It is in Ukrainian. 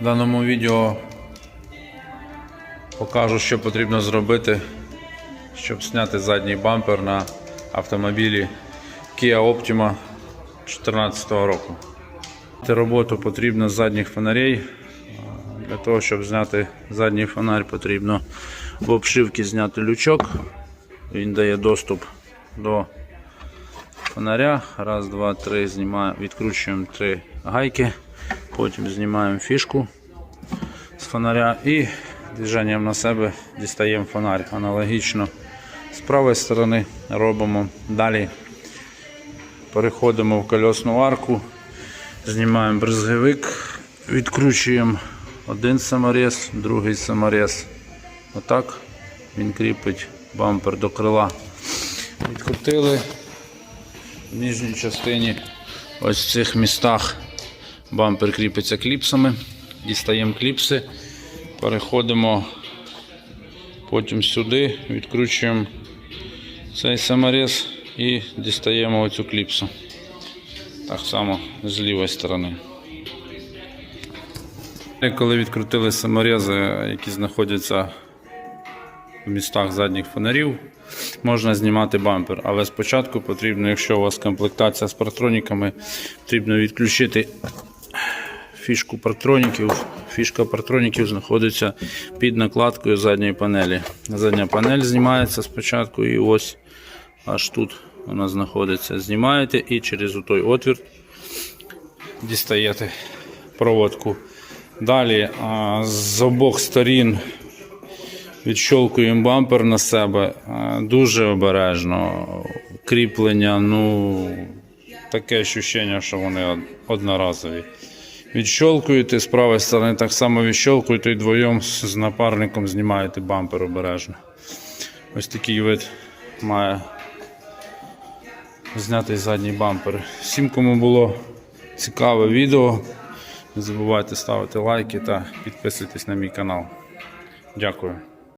В даному відео покажу, що потрібно зробити, щоб зняти задній бампер на автомобілі Kia Optima 2014 року. Роботу потрібно з задніх фонарей. Для того, щоб зняти задній фонарь, потрібно в обшивці зняти лючок. Він дає доступ до фонаря. Раз, два, три, знімаємо, відкручуємо три гайки, потім знімаємо фішку з фонаря і движенням на себе дістаємо фонарь. Аналогічно з правої сторони робимо. Далі переходимо в кольосну арку, знімаємо брезговик, відкручуємо один саморез, другий саморез. Отак він кріпить бампер до крила. Відкрутили в нижній частині, ось в цих містах бампер кріпиться кліпсами. Дістаємо кліпси, переходимо потім сюди, відкручуємо цей саморез і дістаємо оцю кліпсу. Так само з лівої сторони. Коли відкрутили саморези, які знаходяться в містах задніх фонарів, можна знімати бампер. Але спочатку потрібно, якщо у вас комплектація з партроніками, потрібно відключити фішку партроніків. Фішка партроніків знаходиться під накладкою задньої панелі. Задня панель знімається спочатку і ось аж тут вона знаходиться. Знімаєте і через той отвір дістаєте проводку. Далі з обох сторін відщолкуємо бампер на себе дуже обережно. Кріплення, ну таке відчуття, що вони одноразові. Відщолкуєте з правої сторони, так само відщолкуєте і двоєм з напарником знімаєте бампер обережно. Ось такий вид має знятий задній бампер. Всім, кому було цікаве відео, не забувайте ставити лайки та підписуйтесь на мій канал. Дякую.